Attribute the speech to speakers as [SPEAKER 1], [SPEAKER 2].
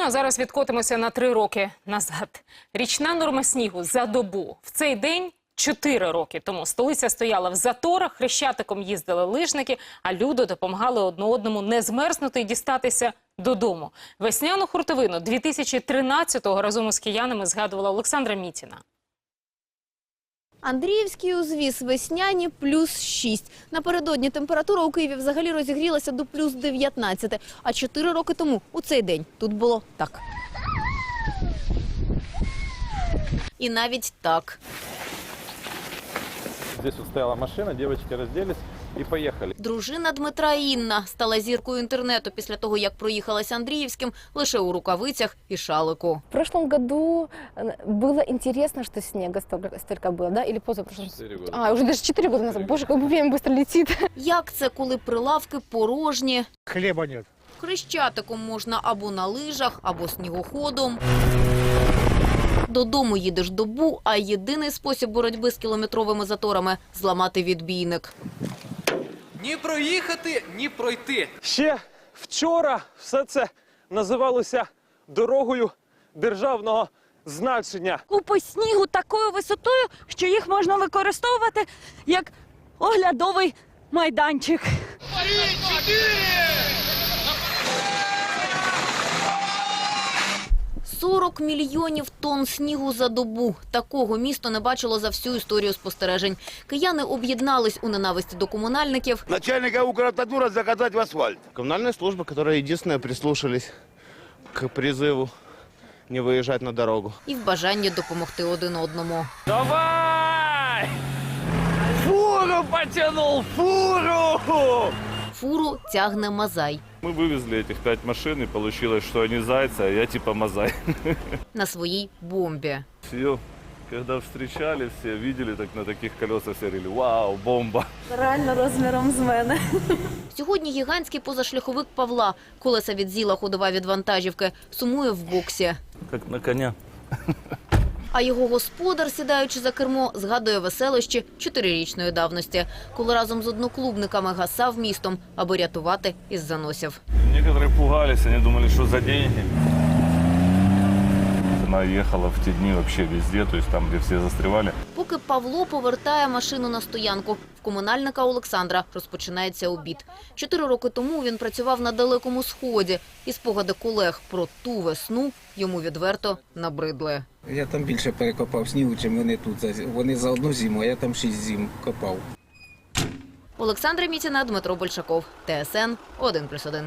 [SPEAKER 1] Ну а зараз відкотимося на три роки назад. Річна норма снігу за добу. В цей день чотири роки тому столиця стояла в заторах, хрещатиком їздили лижники, а люди допомагали одне одному не змерзнути і дістатися додому. Весняну хуртовину 2013-го разом із киянами згадувала Олександра Мітіна.
[SPEAKER 2] Андріївський узвіз весняні плюс 6. Напередодні температура у Києві взагалі розігрілася до плюс 19. А 4 роки тому у цей день тут було так. І навіть так.
[SPEAKER 3] Здесь вот стояла машина, девочки разделись и поехали.
[SPEAKER 2] Дружина Дмитра Інна стала зіркою інтернету після того, як проїхалася Андріївським лише у рукавицях і шалику.
[SPEAKER 4] В прошлом году э, было интересно, что снега столько, столько было, да? Или позапрошлом?
[SPEAKER 3] Четыре года.
[SPEAKER 4] А, уже даже 4 года назад. Боже, как бы время быстро летит.
[SPEAKER 2] Як це, коли прилавки порожні?
[SPEAKER 5] Хлеба нет.
[SPEAKER 2] Хрещатиком можна або на лижах, або снігоходом. Додому їдеш добу, а єдиний спосіб боротьби з кілометровими заторами – зламати відбійник.
[SPEAKER 6] Ні проїхати, ні пройти.
[SPEAKER 7] Ще вчора все це називалося дорогою державного значення.
[SPEAKER 8] купи снігу такою висотою, що їх можна використовувати як оглядовий майданчик.
[SPEAKER 2] 40 мільйонів тонн снігу за добу. Такого місто не бачило за всю історію спостережень. Кияни об'єднались у ненависті до комунальників.
[SPEAKER 9] начальника Укравтодора заказать в асфальт.
[SPEAKER 10] Коммунальные службы, которые единственное прислушались к призыву не выезжать на дорогу.
[SPEAKER 2] і в бажанні допомогти один одному.
[SPEAKER 7] Давай! Фуру потянул, фуру!
[SPEAKER 2] Фуру тягне Мазай.
[SPEAKER 3] Мы вывезли этих пять машин, и получилось, что они зайцы, а я типа мозаик.
[SPEAKER 2] на своїй бомбі.
[SPEAKER 3] Все, когда встречали, все видели так на таких колесах, все говорили, вау, бомба.
[SPEAKER 8] Реально розміром з мене.
[SPEAKER 2] Сьогодні гігантський позашляховик Павла, колеса від зіла ходова від вантажівки, сумує в боксі.
[SPEAKER 3] Как на коня.
[SPEAKER 2] А його господар, сідаючи за кермо, згадує веселощі чотирирічної давності, коли разом з одноклубниками гасав містом, аби рятувати із заносів.
[SPEAKER 3] Некоторі пугалися, они думали, що за деньги. Вона їхала в ті дні взагалі везде, тобто там, де всі застрівали.
[SPEAKER 2] Поки Павло повертає машину на стоянку, в комунальника Олександра розпочинається обід. Чотири роки тому він працював на Далекому Сході, і спогади колег про ту весну йому відверто набридли.
[SPEAKER 11] Я там більше перекопав снігу, чим вони тут. Вони за одну зиму, а я там шість зим копав.
[SPEAKER 2] Олександра Мітіна, Дмитро Большаков, ТСН 1+,1.